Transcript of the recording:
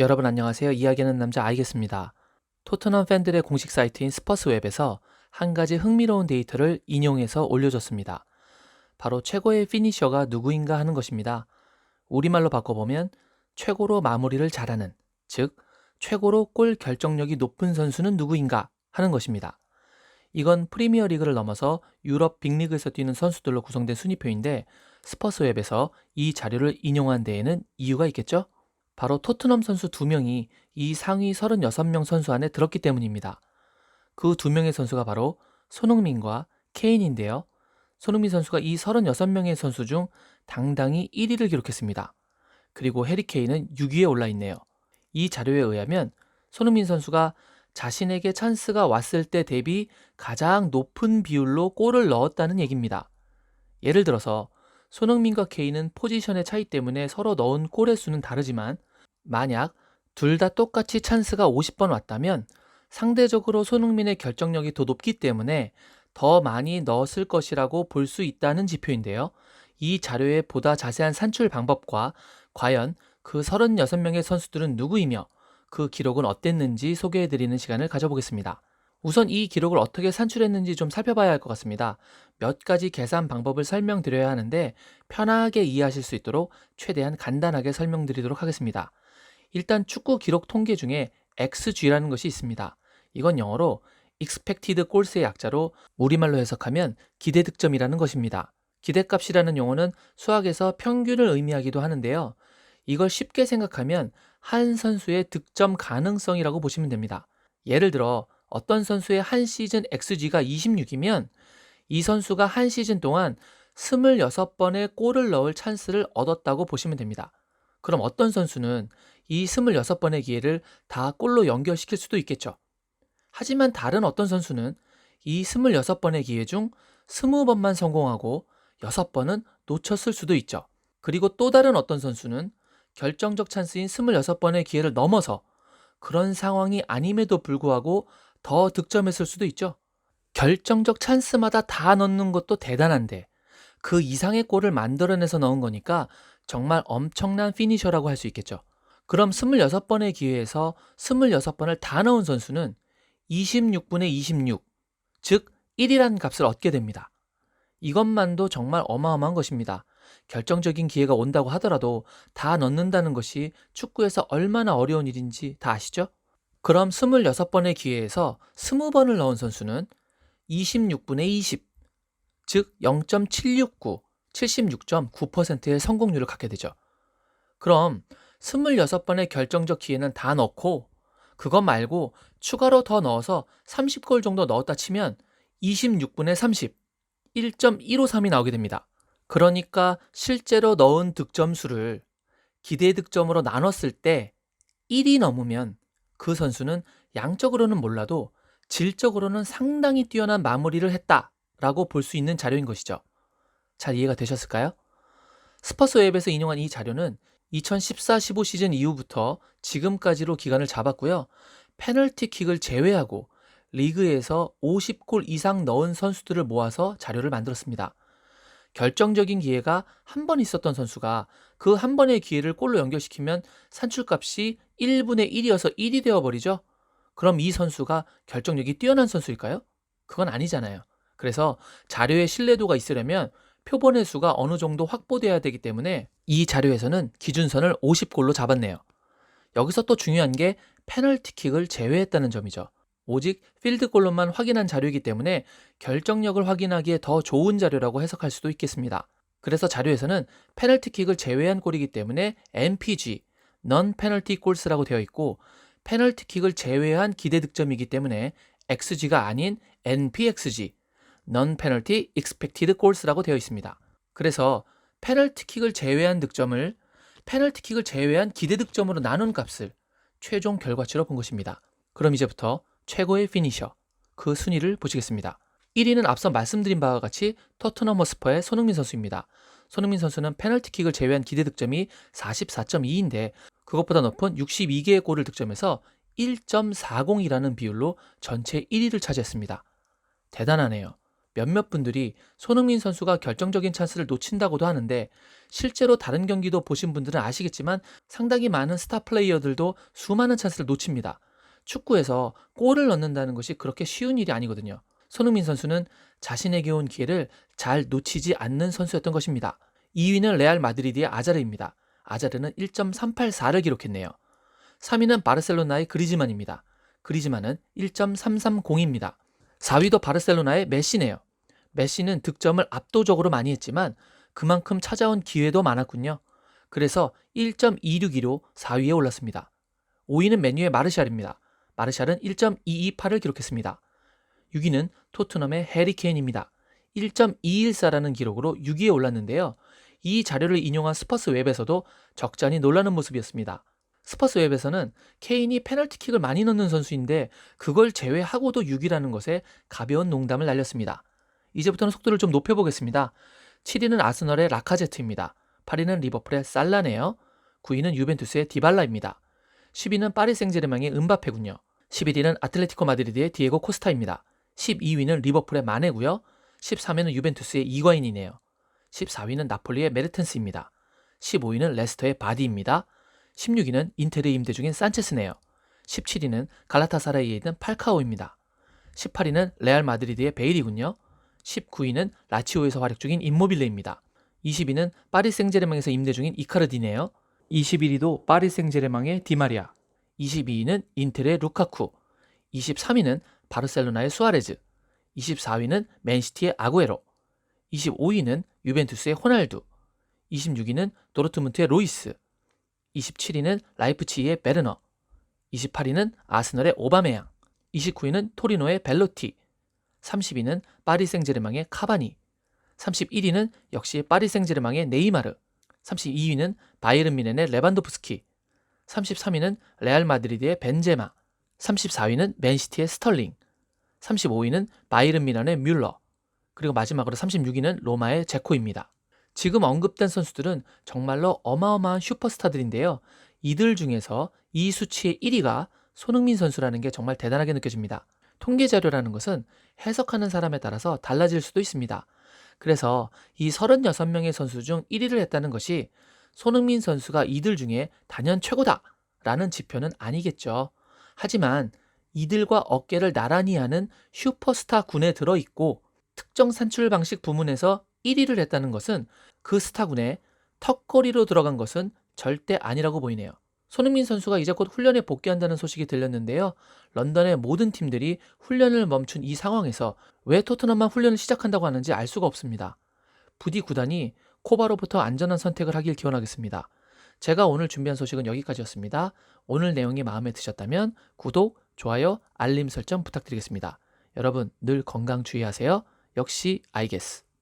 여러분 안녕하세요. 이야기하는 남자 알겠습니다. 토트넘 팬들의 공식 사이트인 스퍼스웹에서 한 가지 흥미로운 데이터를 인용해서 올려줬습니다. 바로 최고의 피니셔가 누구인가 하는 것입니다. 우리말로 바꿔보면 최고로 마무리를 잘하는, 즉 최고로 골 결정력이 높은 선수는 누구인가 하는 것입니다. 이건 프리미어 리그를 넘어서 유럽 빅리그에서 뛰는 선수들로 구성된 순위표인데 스퍼스웹에서 이 자료를 인용한 데에는 이유가 있겠죠? 바로 토트넘 선수 2명이 이 상위 36명 선수 안에 들었기 때문입니다. 그두 명의 선수가 바로 손흥민과 케인인데요. 손흥민 선수가 이 36명의 선수 중 당당히 1위를 기록했습니다. 그리고 해리 케인은 6위에 올라 있네요. 이 자료에 의하면 손흥민 선수가 자신에게 찬스가 왔을 때 대비 가장 높은 비율로 골을 넣었다는 얘기입니다. 예를 들어서 손흥민과 케인은 포지션의 차이 때문에 서로 넣은 골의 수는 다르지만 만약 둘 다 똑같이 찬스가 50번 왔다면 상대적으로 손흥민의 결정력이 더 높기 때문에 더 많이 넣었을 것이라고 볼 수 있다는 지표인데요. 이 자료의 보다 자세한 산출 방법과 과연 그 36명의 선수들은 누구이며 그 기록은 어땠는지 소개해드리는 시간을 가져보겠습니다. 우선 이 기록을 어떻게 산출했는지 좀 살펴봐야 할 것 같습니다. 몇 가지 계산 방법을 설명드려야 하는데 편하게 이해하실 수 있도록 최대한 간단하게 설명드리도록 하겠습니다. 일단 축구 기록 통계 중에 XG라는 것이 있습니다. 이건 영어로 expected goals의 약자로 우리말로 해석하면 기대 득점이라는 것입니다. 기대값이라는 용어는 수학에서 평균을 의미하기도 하는데요. 이걸 쉽게 생각하면 한 선수의 득점 가능성이라고 보시면 됩니다. 예를 들어 어떤 선수의 한 시즌 XG가 26이면 이 선수가 한 시즌 동안 26번의 골을 넣을 찬스를 얻었다고 보시면 됩니다. 그럼 어떤 선수는 이 26번의 기회를 다 골로 연결시킬 수도 있겠죠. 하지만 다른 어떤 선수는 이 26번의 기회 중 20번만 성공하고 6번은 놓쳤을 수도 있죠. 그리고 또 다른 어떤 선수는 결정적 찬스인 26번의 기회를 넘어서 그런 상황이 아님에도 불구하고 더 득점했을 수도 있죠. 결정적 찬스마다 다 넣는 것도 대단한데 그 이상의 골을 만들어내서 넣은 거니까 정말 엄청난 피니셔라고 할 수 있겠죠. 그럼 26번의 기회에서 26번을 다 넣은 선수는 26분의 26, 즉 1이라는 값을 얻게 됩니다. 이것만도 정말 어마어마한 것입니다. 결정적인 기회가 온다고 하더라도 다 넣는다는 것이 축구에서 얼마나 어려운 일인지 다 아시죠? 그럼 26번의 기회에서 20번을 넣은 선수는 26분의 20, 즉 0.769, 76.9%의 성공률을 갖게 되죠. 그럼 26번의 결정적 기회는 다 넣고 그것 말고 추가로 더 넣어서 30골 정도 넣었다 치면 26분의 30, 1.153이 나오게 됩니다. 그러니까 실제로 넣은 득점 수를 기대 득점으로 나눴을 때 1이 넘으면 그 선수는 양적으로는 몰라도 질적으로는 상당히 뛰어난 마무리를 했다라고 볼 수 있는 자료인 것이죠. 잘 이해가 되셨을까요? 스퍼스 웹에서 인용한 이 자료는 2014-15 시즌 이후부터 지금까지로 기간을 잡았고요. 페널티킥을 제외하고 리그에서 50골 이상 넣은 선수들을 모아서 자료를 만들었습니다. 결정적인 기회가 한 번 있었던 선수가 그 한 번의 기회를 골로 연결시키면 산출값이 1분의 1이어서 1이 되어버리죠? 그럼 이 선수가 결정력이 뛰어난 선수일까요? 그건 아니잖아요. 그래서 자료의 신뢰도가 있으려면 표본의 수가 어느 정도 확보돼야 되기 때문에 이 자료에서는 기준선을 50골로 잡았네요. 여기서 또 중요한 게 페널티킥을 제외했다는 점이죠. 오직 필드골로만 확인한 자료이기 때문에 결정력을 확인하기에 더 좋은 자료라고 해석할 수도 있겠습니다. 그래서 자료에서는 페널티킥을 제외한 골이기 때문에 NPG, Non Penalty Goals라고 되어 있고 페널티킥을 제외한 기대 득점이기 때문에 XG가 아닌 NPXG, Non Penalty Expected Goals라고 되어 있습니다. 그래서 페널티킥을 제외한 득점을 페널티킥을 제외한 기대 득점으로 나눈 값을 최종 결과치로 본 것입니다. 그럼 이제부터 최고의 피니셔 그 순위를 보시겠습니다. 1위는 앞서 말씀드린 바와 같이 토트넘 허스퍼의 손흥민 선수입니다. 손흥민 선수는 페널티킥을 제외한 기대 득점이 44.2인데 그것보다 높은 62개의 골을 득점해서 1.40이라는 비율로 전체 1위를 차지했습니다. 대단하네요. 몇몇 분들이 손흥민 선수가 결정적인 찬스를 놓친다고도 하는데 실제로 다른 경기도 보신 분들은 아시겠지만 상당히 많은 스타 플레이어들도 수많은 찬스를 놓칩니다. 축구에서 골을 넣는다는 것이 그렇게 쉬운 일이 아니거든요. 손흥민 선수는 자신에게 온 기회를 잘 놓치지 않는 선수였던 것입니다. 2위는 레알 마드리드의 아자르입니다. 아자르는 1.384를 기록했네요. 3위는 바르셀로나의 그리즈만입니다. 그리즈만은 1.330입니다. 4위도 바르셀로나의 메시네요. 메시는 득점을 압도적으로 많이 했지만 그만큼 찾아온 기회도 많았군요. 그래서 1.262로 4위에 올랐습니다. 5위는 맨유의 마르샬입니다. 마르샬은 1.228을 기록했습니다. 6위는 토트넘의 해리 케인입니다. 1.214라는 기록으로 6위에 올랐는데요. 이 자료를 인용한 스퍼스 웹에서도 적잖이 놀라는 모습이었습니다. 스퍼스 웹에서는 케인이 페널티킥을 많이 넣는 선수인데 그걸 제외하고도 6위라는 것에 가벼운 농담을 날렸습니다. 이제부터는 속도를 좀 높여보겠습니다. 7위는 아스널의 라카제트입니다. 8위는 리버풀의 살라네요. 9위는 유벤투스의 디발라입니다. 10위는 파리 생제르맹의 은바페군요. 11위는 아틀레티코 마드리드의 디에고 코스타입니다. 12위는 리버풀의 마네고요. 13위는 유벤투스의 이과인이네요. 14위는 나폴리의 메르텐스입니다. 15위는 레스터의 바디입니다. 16위는 인테르 임대 중인 산체스네요. 17위는 갈라타사라이에 있는 팔카오입니다. 18위는 레알 마드리드의 베일이군요. 19위는 라치오에서 활약 중인 임모빌레입니다. 20위는 파리 생제르맹에서 임대 중인 이카르디네요. 21위도 파리 생제르맹의 디마리아. 22위는 인텔의 루카쿠. 23위는 바르셀로나의 수아레즈. 24위는 맨시티의 아구에로. 25위는 유벤투스의 호날두. 26위는 도르트문트의 로이스. 27위는 라이프치히의 베르너. 28위는 아스널의 오바메양. 29위는 토리노의 벨로티. 30위는 파리 생제르맹의 카바니. 31위는 역시 파리 생제르맹의 네이마르. 32위는 바이에른 미넨의 레반도프스키. 33위는 레알 마드리드의 벤제마. 34위는 맨시티의 스털링. 35위는 바이에른 미넨의 뮬러. 그리고 마지막으로 36위는 로마의 제코입니다. 지금 언급된 선수들은 정말로 어마어마한 슈퍼스타들인데요. 이들 중에서 이 수치의 1위가 손흥민 선수라는 게 정말 대단하게 느껴집니다. 통계 자료라는 것은 해석하는 사람에 따라서 달라질 수도 있습니다. 그래서 이 36명의 선수 중 1위를 했다는 것이 손흥민 선수가 이들 중에 단연 최고다 라는 지표는 아니겠죠. 하지만 이들과 어깨를 나란히 하는 슈퍼스타 군에 들어있고 특정 산출 방식 부문에서 1위를 했다는 것은 그 스타군에 턱걸이로 들어간 것은 절대 아니라고 보이네요. 손흥민 선수가 이제 곧 훈련에 복귀한다는 소식이 들렸는데요. 런던의 모든 팀들이 훈련을 멈춘 이 상황에서 왜 토트넘만 훈련을 시작한다고 하는지 알 수가 없습니다. 부디 구단이 코바로부터 안전한 선택을 하길 기원하겠습니다. 제가 오늘 준비한 소식은 여기까지였습니다. 오늘 내용이 마음에 드셨다면 구독, 좋아요, 알림 설정 부탁드리겠습니다. 여러분 늘 건강 주의하세요. 역시 아이게스.